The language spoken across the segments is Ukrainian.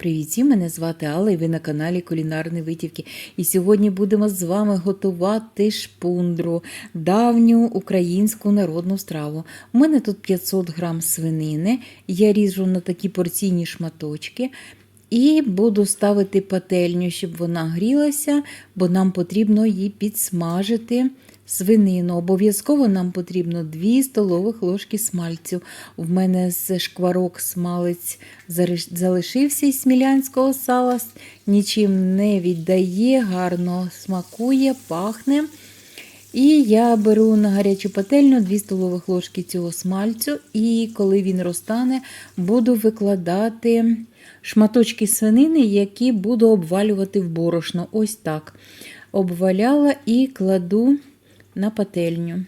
Привіт, мене звати Алла і ви на каналі Кулінарні Витівки. І сьогодні будемо з вами готувати шпундру, давню українську народну страву. У мене тут 500 грам свинини, я ріжу на такі порційні шматочки. І буду ставити пательню, щоб вона грілася, бо нам потрібно її підсмажити свинину. Обов'язково нам потрібно 2 столових ложки смальцю. В мене з шкварок смалець залишився із смілянського сала, нічим не віддає, гарно смакує, пахне. І я беру на гарячу пательню 2 столових ложки цього смальцю, і коли він розтане, буду викладати шматочки свинини, які буду обвалювати в борошно. Ось так. Обваляла і кладу на пательню.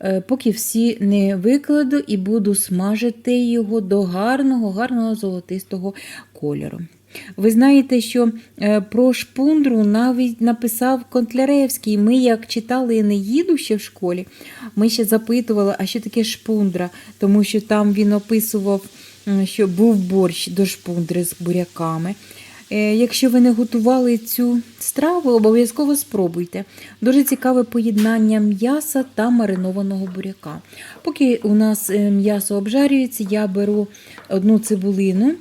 Е, Поки всі не викладу і буду смажити його до гарного, гарного золотистого кольору. Ви знаєте, що е, про шпундру навіть написав Контляревський. Ми, як читали Енеїду ще в школі, ми ще запитували, а що таке шпундра, тому що там він описував, що був борщ до шпундри з буряками. Е, Якщо ви не готували цю страву, обов'язково спробуйте. Дуже цікаве поєднання м'яса та маринованого буряка. Поки у нас е, м'ясо обжарюється, я беру одну цибулину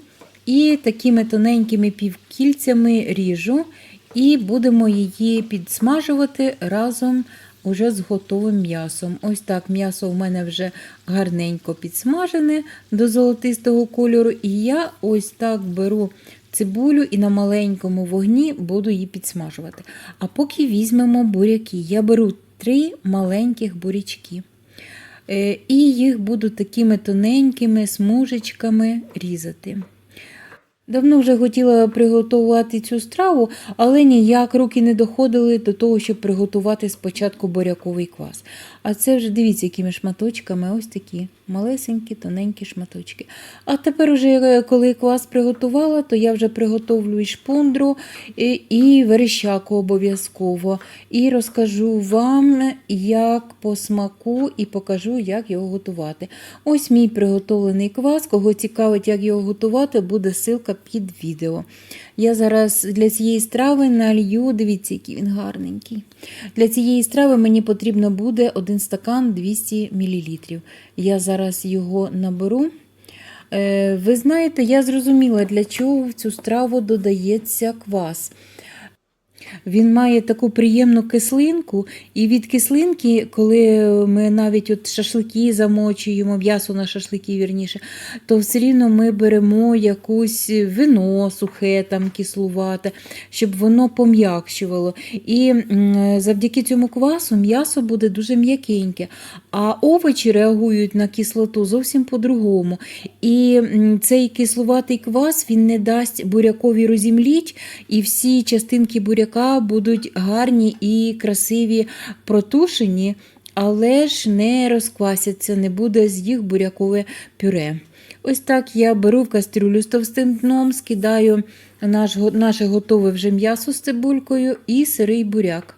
і такими тоненькими півкільцями ріжу, і будемо її підсмажувати разом уже з готовим м'ясом. Ось так м'ясо в мене вже гарненько підсмажене до золотистого кольору. І я ось так беру цибулю і на маленькому вогні буду її підсмажувати. А поки візьмемо буряки, я беру три маленьких бурячки. Е, І їх буду такими тоненькими смужечками різати. Давно вже хотіла приготувати цю страву, але ніяк руки не доходили до того, щоб приготувати спочатку буряковий квас. А це вже дивіться, якими шматочками, ось такі малесенькі, тоненькі шматочки. А тепер, уже, е, коли квас приготувала, то я вже приготовлю шпундру, і, і верещаку обов'язково. І розкажу вам, як по смаку, і покажу, як його готувати. Ось мій приготовлений квас. Кого цікавить, як його готувати, буде ссылка під відео. Я зараз для цієї страви налью, дивіться, який він гарненький. Для цієї страви мені потрібно буде один стакан 200 мл. Я зараз його наберу. Е, Ви знаєте, я зрозуміла, для чого в цю страву додається квас. Він має таку приємну кислинку, і від кислинки, коли ми навіть от шашлики замочуємо, м'ясо на шашлики, вірніше, то все рівно ми беремо якусь вино сухе, там кислувате, щоб воно пом'якшувало. І завдяки цьому квасу м'ясо буде дуже м'якеньке, а овочі реагують на кислоту зовсім по-другому. І цей кислуватий квас він не дасть бурякові розімліть, і всі частинки буряка будуть гарні і красиві протушені, але ж не розквасяться, не буде з їх бурякове пюре. Ось так я беру в кастрюлю з товстим дном, скидаю наш, наше готове вже м'ясо з цибулькою і сирий буряк.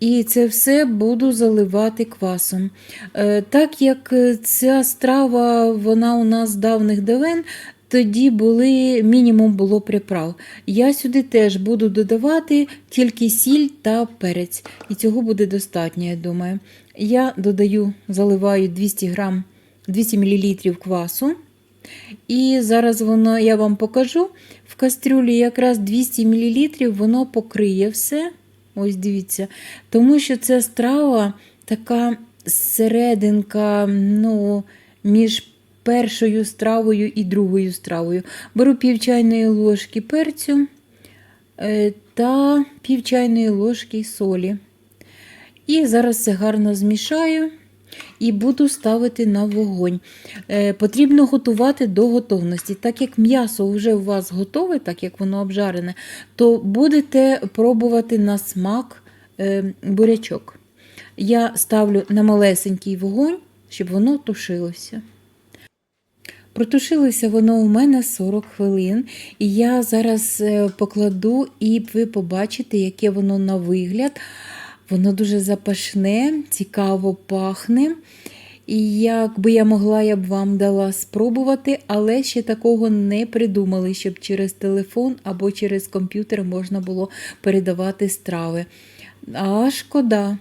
І це все буду заливати квасом. Е, Так як е, ця страва вона у нас з давних давен, тоді були мінімум було приправ. Я сюди теж буду додавати тільки сіль та перець. І цього буде достатньо, я думаю. Я додаю, заливаю 200 грам, 200 мл квасу. І зараз воно я вам покажу. В кастрюлі якраз 200 мл воно покриє все. Ось дивіться. Тому що ця страва така серединка ну, між першою стравою і другою стравою. Беру пів чайної ложки перцю е, та пів чайної ложки солі. І зараз це гарно змішаю і буду ставити на вогонь. Е, потрібно готувати до готовності. Так як м'ясо вже у вас готове, так як воно обжарене, то будете пробувати на смак е, бурячок. Я ставлю на малесенький вогонь, щоб воно тушилося. Протушилося воно у мене 40 хвилин, і я зараз е, покладу, і ви побачите, яке воно на вигляд. Воно дуже запашне, цікаво пахне. І як би я могла, я б вам дала спробувати, але ще такого не придумали, щоб через телефон або через комп'ютер можна було передавати страви. А шкода.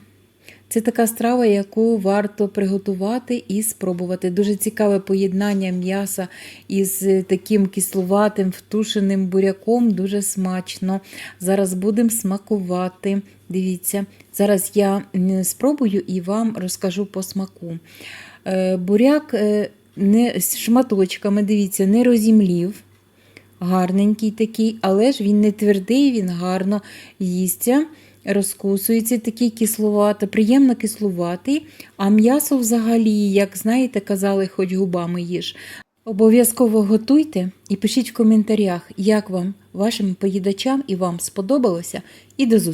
Це така страва, яку варто приготувати і спробувати. Дуже цікаве поєднання м'яса із таким кислуватим втушеним буряком, дуже смачно. Зараз будемо смакувати. Дивіться, зараз я спробую і вам розкажу по смаку. Е, Буряк е, не з шматочками, дивіться, не розімлів. Гарненький такий, але ж він не твердий, він гарно їсться, розкусується, такий кисловато, приємно кислуватий. А м'ясо взагалі, як знаєте, казали, хоч губами їж. Обов'язково готуйте і пишіть в коментарях, як вам, вашим поїдачам і вам сподобалося. І до зустрічі!